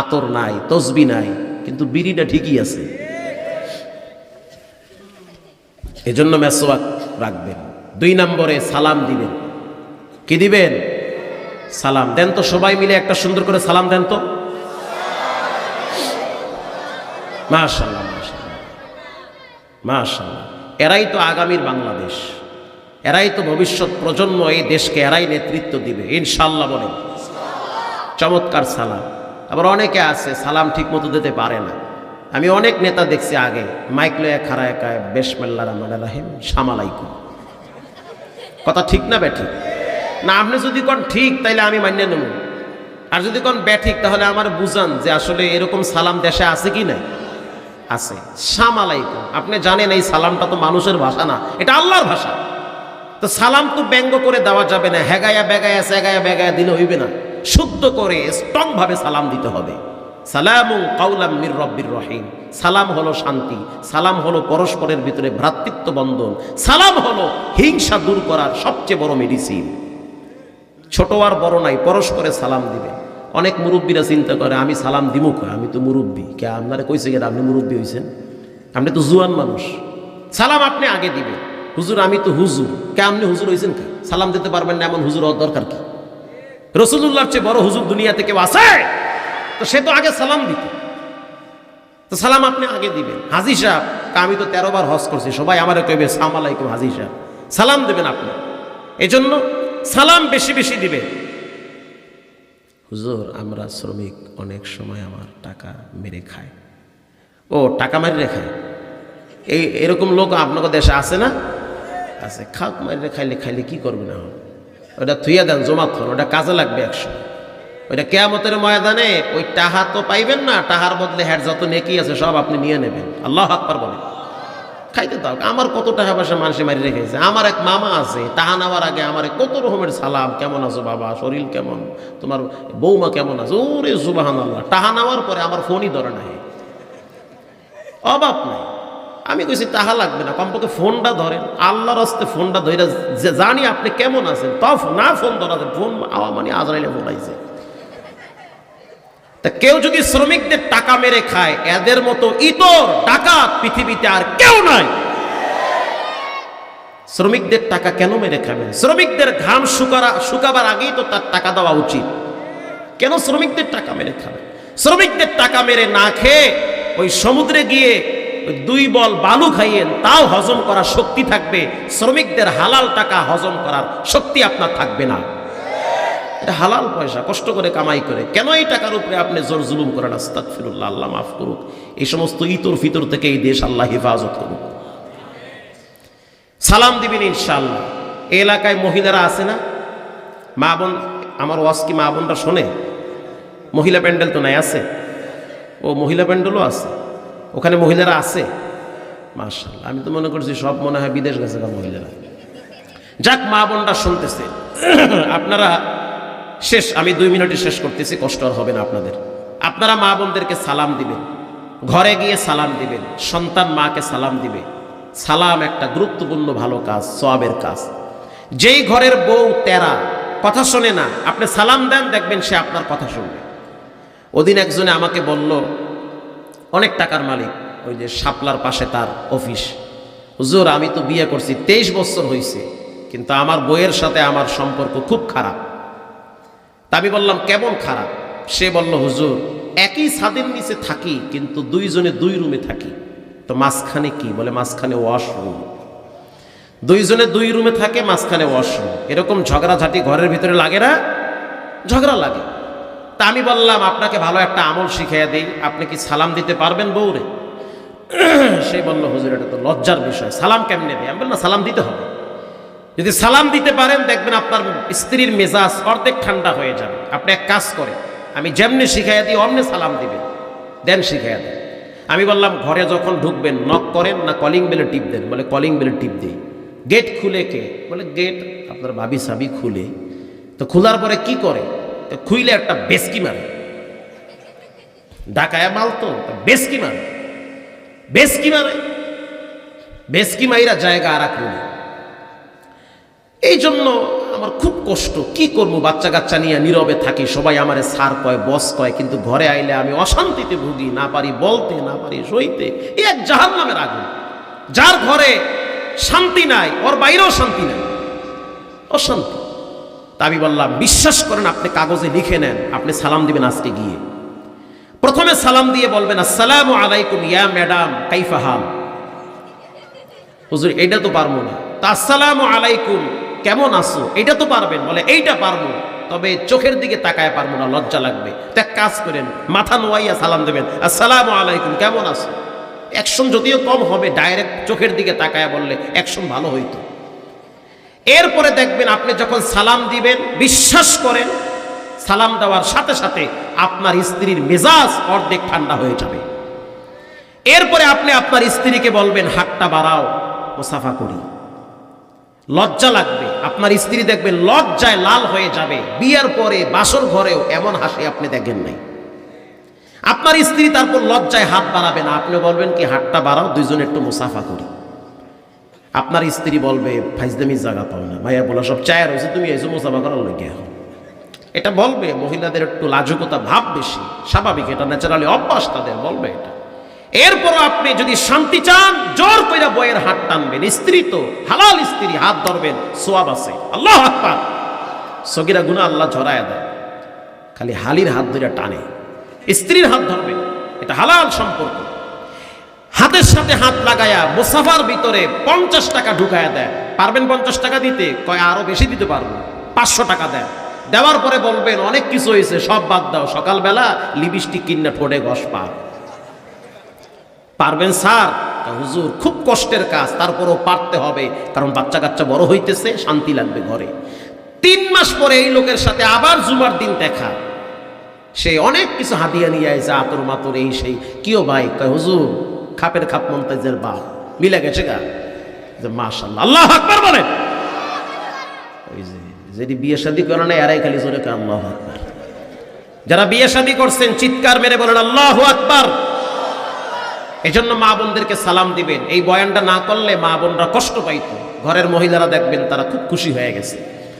আতর নাই, তসবি নাই, কিন্তু বিড়িটা ঠিকই আছে। এজন্য মেসোয়াক রাখবেন। দুই নম্বরে সালাম দিবেন। কি দিবেন? সালাম দেন তো সবাই মিলে একটা সুন্দর করে সালাম দেন তো। মাশাল্লাহ এরাই তো আগামীর বাংলাদেশ। এরাই তো ভবিষ্যৎ প্রজন্ম এই দেশকে, এরাই নেতৃত্ব দিবে। ইনশাল্লাহ বলে চমৎকার সালাম। আবার অনেকে আছে, সালাম ঠিক মতো দিতে পারে না। আমি অনেক নেতা দেখছি আগে, মাইক লয়া খারা একায় বেশমাল্লা রহমান রাহিম সামালাইকুম কথা ঠিক না ব্যাঠিক না, আপনি যদি কোন ঠিক, তাইলে আমি মান্য নেব। আর যদি কোন ব্যাঠিক তাহলে আমার বুঝান যে আসলে এরকম সালাম দেশে আছে কি নাই। আছে। সামালাইকুম আপনি জানেন এই সালামটা তো মানুষের ভাষা না, এটা আল্লাহর ভাষা। তো সালাম তো ব্যঙ্গ করে দেওয়া যাবে না, হেগায়া বেগায়া, সেগায়া বেগায়া দিলে হইবে না। শুদ্ধ করে স্ট্রং ভাবে সালাম দিতে হবে। সালাম কাউলাম মির রব্বির রহিম। সালাম হলো শান্তি, সালাম হলো পরস্পরের ভিতরে ভ্রাতৃত্ব বন্ধন। সালাম হলো হিংসা দূর করার সবচেয়ে বড় মেডিসিন ছোট আর বড় নাই, পরস্পরে সালাম দিবে। অনেক মুরব্বীরা চিন্তা করে, আমি সালাম দিমু কয় আমি তো মুরব্বী। কে, আপনারা কইছে গেলে আপনি মুরব্বী হয়েছেন আপনি তো জুয়ান মানুষ। সালাম আপনি আগে দিবে হুজুর, আমি তো হুজুর। কে, আপনি হুজুর হয়েছেন কে? সালাম দিতে পারবেন না, এমন হুজুর হওয়ার দরকার কি? রসুল্লাহর চেয়ে বড় হুজুর দুনিয়াতে কেউ আছে? তো সে তো আগে সালাম দিত। তো সালাম আপনি আগে দিবেন। হাজি সাহেব আমি তো তেরো বার হজ করছি, সবাই আমারে কইবে, সালাম আলাইকুম হাজি সাহেব। সালাম দেবেন আপনি। এজন্য সালাম বেশি বেশি দিবে হুজুর, আমরা শ্রমিক অনেক সময় আমার টাকা মেরে খায়। ও, টাকা মেরে খায়? এই এরকম লোক আপনাদের দেশে আছে না? আছে, খাক মারিলে খাইলে খাইলে কি করবে না ওটা থুইয়া দেন, জমা থন ওটা কাজে লাগবে একশো ওইটা কেয়ামতের ময়দানে ওই টাহা তো পাইবেন না, টাহার বদলে হ্যাট যত নেকি আছে সব আপনি নিয়ে নেবেন। আল্লাহ আকবার বলেন। খাইতে দাও, আমার কত টাকা পয়সা মানুষে মারি রেখেছে আমার এক মামা আছে, টাহা নেওয়ার আগে আমার কত রকমের সালাম, কেমন আছো বাবা? শরীর কেমন? তোমার বৌমা কেমন আছে? ওরে সুবাহান আল্লাহ টাহা নেওয়ার পরে আমার ফোনই ধরে নাই। অভাব নাই। আমি কইছি, তাহা লাগবে না। কমপক্ষে ফোনটা ধরেন। আল্লাহর হস্তে ফোনটা ধরে যে জানি আপনি কেমন আছেন তা না ফোন ধরা ফোন আওয়া মানে আজরাইলে আইছে। তা কেউ যদি শ্রমিকদের টাকা মেরে খায়, এদের মতো ইতর টাকা পৃথিবীতে আর কেউ নাই। শ্রমিকদের টাকা কেন মেরে খাবেন শ্রমিকদের ঘাম শুকারা শুকাবার আগেই তো তার টাকা দেওয়া উচিত। কেন শ্রমিকদের টাকা মেরে খাবে? শ্রমিকদের টাকা মেরে না খেয়ে ওই সমুদ্রে গিয়ে দুই বল বালু খাইয়েন তাও হজম করার শক্তি থাকবে। শ্রমিকদের হালাল টাকা হজম করার শক্তি আপনার থাকবে না। এটা হালাল পয়সা, কষ্ট করে কামাই করে। কেন এই টাকার উপরে আপনি জোর জুলুম করেন? আস্তাক ফিরুল্লাহ আল্লাহ মাফ করুক। এই সমস্ত ইতর ফিতর থেকে এই দেশ আল্লাহ হেফাজত করুক। সালাম দিবেন ইনশাআল্লাহ। এই এলাকায় মহিলারা আছে না? মা বোন, আমার ওয়াজ কি মা বোনরা শোনে? মহিলা প্যান্ডেল তো নাই, আছে? ও মহিলা প্যান্ডেলও আছে? ওখানে মহিলারা আছে? মার্শাল আমি তো মনে করছি সব মনে হয় বিদেশ গেছে মহিলারা। যাক, মা বোনরা শুনতেছে। আপনারা শেষ, আমি দুই মিনিটে শেষ করতেছি, কষ্ট আর হবে না আপনাদের। আপনারা মা বোনদেরকে সালাম দিবেন, ঘরে গিয়ে সালাম দিবেন, সন্তান মাকে সালাম দিবে সালাম একটা গুরুত্বপূর্ণ ভালো কাজ সবের কাজ। যেই ঘরের বউ তেরা, কথা শোনে না, আপনি সালাম দেন, দেখবেন সে আপনার কথা শুনবে। ওদিন একজনে আমাকে বলল অনেক টাকার মালিক, ওই যে শাপলার পাশে তার অফিস। হুজুর, আমি তো বিয়ে করছি, তেইশ বছর হয়েছে কিন্তু আমার বইয়ের সাথে আমার সম্পর্ক খুব খারাপ। তা আমি বললাম, কেমন খারাপ? সে বলল, হুজুর, একই ছাদের নিচে থাকি, কিন্তু দুইজনে দুই রুমে থাকি। তো মাঝখানে কি? বলে, মাঝখানে ওয়াশরুম। দুইজনে দুই রুমে থাকে, মাঝখানে ওয়াশরুম। এরকম ঝগড়াঝাটি ঘরের ভিতরে লাগে না? ঝগড়া লাগে। তা আমি বললাম, আপনাকে ভালো একটা আমল শিখিয়ে দিই। আপনি কি সালাম দিতে পারবেন বউরে? সে বলল, হুজুর, এটা তো লজ্জার বিষয়। সালাম কেমনে দিই আমি বললাম, সালাম দিতে হবে। যদি সালাম দিতে পারেন, দেখবেন আপনার স্ত্রীর মেজাজ অর্ধেক ঠান্ডা হয়ে যাবে। আপনি এক কাজ করে আমি যেমনি শিখাইয়া দিই, অমনি সালাম দিবেন। দেন শিখাইয়া দেন। আমি বললাম, ঘরে যখন ঢুকবেন নক করেন না কলিং বেলে টিপ দেন? বলে কলিং বেলে টিপ দিই। গেট খুলে কে? বলে গেট আপনার ভাবি সাবি খুলে। তো খোলার পরে কি করে? খুইলে একটা বেসকি মারে। ডাকায় মাল তো বেসকি মারে। বেসকি মারে বেসকি মাইরা জায়গা আর এক এই জন্য আমার খুব কষ্ট, কি করব বাচ্চা কাচ্চা নিয়ে নীরবে থাকি, সবাই আমারে সার কয়, বস কয়, কিন্তু ঘরে আইলে আমি অশান্তিতে ভুগি, না পারি বলতে, না পারি সইতে এই এক জাহান নামের আগুন। যার ঘরে শান্তি নাই, ওর বাইরেও শান্তি নাই। অশান্তি। তা আমি বললাম, বিশ্বাস করেন, আপনি কাগজে লিখে নেন, আপনি সালাম দিবেন আজকে গিয়ে। প্রথমে সালাম দিয়ে বলবেন, আসসালামু আলাইকুম, ইয়া ম্যাডাম, কাইফা হাল? হুজুর, এইটা তো পারব না। তা, আসসালামু আলাইকুম, কেমন আছো? এটা তো পারবেন। বলে, এইটা পারব, তবে চোখের দিকে তাকায় পারব না, লজ্জা লাগবে। তো, এক কাজ করেন, মাথা নোয়াইয়া সালাম দেবেন, আসসালামু আলাইকুম, কেমন আছো? অ্যাকশন যদিও কম হবে, ডাইরেক্ট চোখের দিকে তাকায় বললে অ্যাকশন ভালো হইতো। এরপরে দেখবেন আপনি যখন সালাম দিবেন, বিশ্বাস করেন, সালাম দেওয়ার সাথে সাথে আপনার স্ত্রীর মেজাজ অর্ধেক ঠান্ডা হয়ে যাবে। এরপরে আপনি আপনার স্ত্রীকে বলবেন, হাতটা বাড়াও, মুসাফা করি। লজ্জা লাগবে। আপনার স্ত্রী দেখবেন লজ্জায় লাল হয়ে যাবে। বিয়ের পরে বাসর ঘরেও এমন হাসি আপনি দেখেন নাই। আপনার স্ত্রী তারপর লজ্জায় হাত বাড়াবে না। আপনি বলবেন কি, হাতটা বাড়াও, দুইজন একটু মুসাফা করি। আপনার স্ত্রী বলবে ফাইজদামি জায়গা পাও না। ভাইয়া বলো, সব চায় রয়েছে, তুমি এসে, মুসাফা করার এখন এটা বলবে, মহিলাদের একটু লাজুকতা ভাব বেশি, স্বাভাবিক এটা, ন্যাচারালি অভ্যাস তাদের, বলবে এটা। এরপরও আপনি যদি শান্তি চান, জোর কইরা বইয়ের হাত টানবেন, স্ত্রী তো হালাল স্ত্রী, হাত ধরবেন, সোয়াব আছে। আল্লাহ আকবার। সগিরা গুনা আল্লাহ ঝরায় দেয়, খালি হালির হাত ধরে টানে। স্ত্রীর হাত ধরবেন এটা হালাল সম্পর্ক। হাতের সাথে হাত লাগায়া মুসাফার ভিতরে পঞ্চাশ টাকা ঢুকায়া দেয়। পারবেন পঞ্চাশ টাকা দিতে? কয়, আরও বেশি দিতে পারব। পাঁচশো টাকা দেয়। দেওয়ার পরে বলবেন, অনেক কিছু হয়েছে, সব বাদ দাও। সকালবেলা লিপস্টিক কিনে ঠোঁটে পা। পারবেন, স্যার হুজুর, খুব কষ্টের কাজ। তারপরও পারতে হবে। কারণ বাচ্চা কাচ্চা বড় হইতেছে, শান্তি লাগবে ঘরে। তিন মাস পরে এই লোকের সাথে আবার জুমার দিন দেখা। সে অনেক কিছু হাতিয়া নিয়ে আইসে আতর মাতর এই সেই। কিও ভাই? কয়, হুজুর খাপের খাপ মন্তাজের বাপ। মিলে গেছে গা? যে মাশাল্লাহ আল্লাহ আকবার বলেন ওই যে যেটি বিয়ে শাদি করে না এরাই খালি জোরে আল্লাহ আকবার। যারা বিয়ে শাদি করছেন, চিৎকার মেরে বলেন, আল্লাহ আকবার। এই জন্য মা বোনদেরকে সালাম দিবেন। এই বয়ানটা না করলে মা বোনরা কষ্ট পাইতো। ঘরের মহিলারা দেখবেন, তারা খুব খুশি হয়ে গেছে।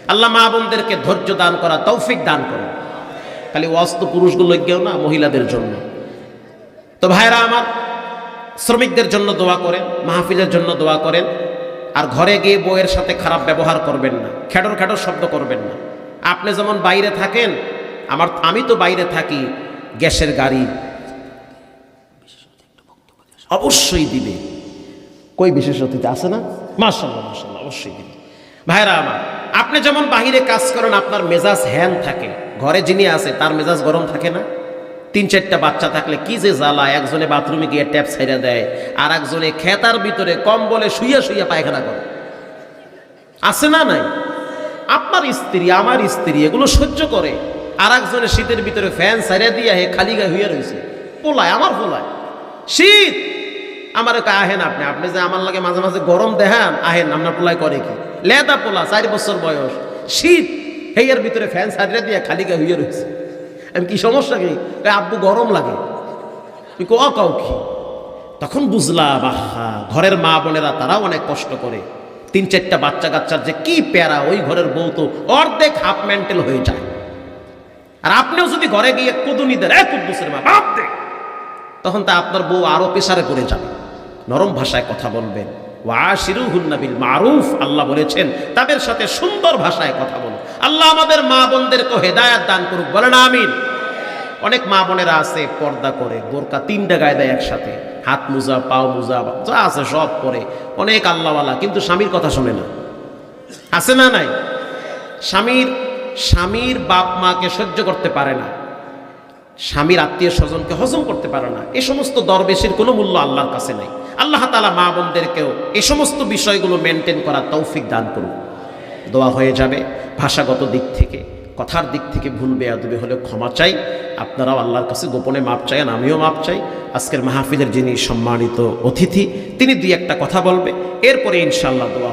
আল্লাহ মা বোনদেরকে ধৈর্য দান করা, তৌফিক দান করো খালি অস্ত পুরুষগুলো গেও না, মহিলাদের জন্য। তো ভাইরা আমার শ্রমিকদের জন্য দোয়া করেন, মাহফিলের জন্য দোয়া করেন, আর ঘরে গিয়ে বউয়ের সাথে খারাপ ব্যবহার করবেন না, খেটর খেটর শব্দ করবেন না। আপনি যেমন বাইরে থাকেন, আমার, আমি তো বাইরে থাকি, গ্যাসের গাড়ি অবশ্যই দিবে। কই বিশেষ অতিথি, আছে না? মার্শাল্লাহ মার্শাল্লাহ অবশ্যই দিবে। ভাইরা আমার, আপনি যেমন বাহিরে কাজ করেন, আপনার মেজাজ হ্যান থাকে। ঘরে যিনি আছে, তার মেজাজ গরম থাকে না? তিন চারটা বাচ্চা থাকলে কি যে জ্বালা, একজনে বাথরুমে গিয়ে ট্যাপ ছেড়ে দেয় আর একজনে খেতার ভিতরে কম বলে শুইয়া শুইয়া পায়খানা করে। আছে না নাই? আপনার স্ত্রী, আমার স্ত্রী এগুলো সহ্য করে। আর একজনে শীতের ভিতরে ফ্যান সারিয়া দিয়ে হে খালি গায়ে হইয়া রয়েছে পোলায়, আমার পোলায়। শীত! আমার আহেন আপনি আপনি যে আমার লাগে মাঝে মাঝে গরম দেখান, আহেন, আপনার পোলায় করে কি? লেদা পোলা, চার বছর বয়স। শীত! হেয়ার ভিতরে ফ্যান সারিয়া দিয়ে খালি গায়ে হইয়া রয়েছে আমি কি সমস্যা কি? আব্বু গরম লাগে। তুই ক কাউ কি? তখন বুঝলাম, আহা, ঘরের মা বোনেরা তারাও অনেক কষ্ট করে। তিন, চারটা বাচ্চা কাচ্চার যে কি প্যারা, ওই ঘরের বউ তো অর্ধেক হাফ মেন্টেল হয়ে যায়। আর আপনিও যদি ঘরে গিয়ে কুদুনি দেন কুদ্দুসের মা বাপ দে তখন তা আপনার বউ আরও পেশারে পড়ে যাবে। নরম ভাষায় কথা বলবেন। ওয়াশিরুহুন্নাবিল মারুফ, আল্লাহ বলেছেন, তাদের সাথে সুন্দর ভাষায় কথা বলো আল্লাহ আমাদের মা বোনদেরকে হেদায়াত দান করুক, বলেন আমিন। অনেক মা বোনেরা আছে, পর্দা করে, বোরকা তিনটা গায়ে দেয় একসাথে। হাত মোজা, পাও মোজা, যা আছে সব পরে। অনেক আল্লাহওয়ালা, কিন্তু স্বামীর কথা শোনে না। আছে না নাই? স্বামীর স্বামীর বাপ মাকে সহ্য করতে পারে না। স্বামীর আত্মীয় স্বজনকে হজম করতে পারে না। এ সমস্ত দরবেশের কোনো মূল্য আল্লাহর কাছে নাই। আল্লাহ তালা মা বোনদেরকেও এ সমস্ত বিষয়গুলো মেনটেন করার তৌফিক দান করুন। দোয়া হয়ে যাবে ভাষাগত দিক থেকে। কথার দিক থেকে ভুল বেয়াদবি হলে ক্ষমা চাই। আপনারাও আল্লাহর কাছে গোপনে মাপ চাই আর আমিও মাপ চাই। আজকের মাহফিলের যিনি সম্মানিত অতিথি, তিনি দুই একটা কথা বলবে। এরপরে ইনশাল্লাহ দোয়া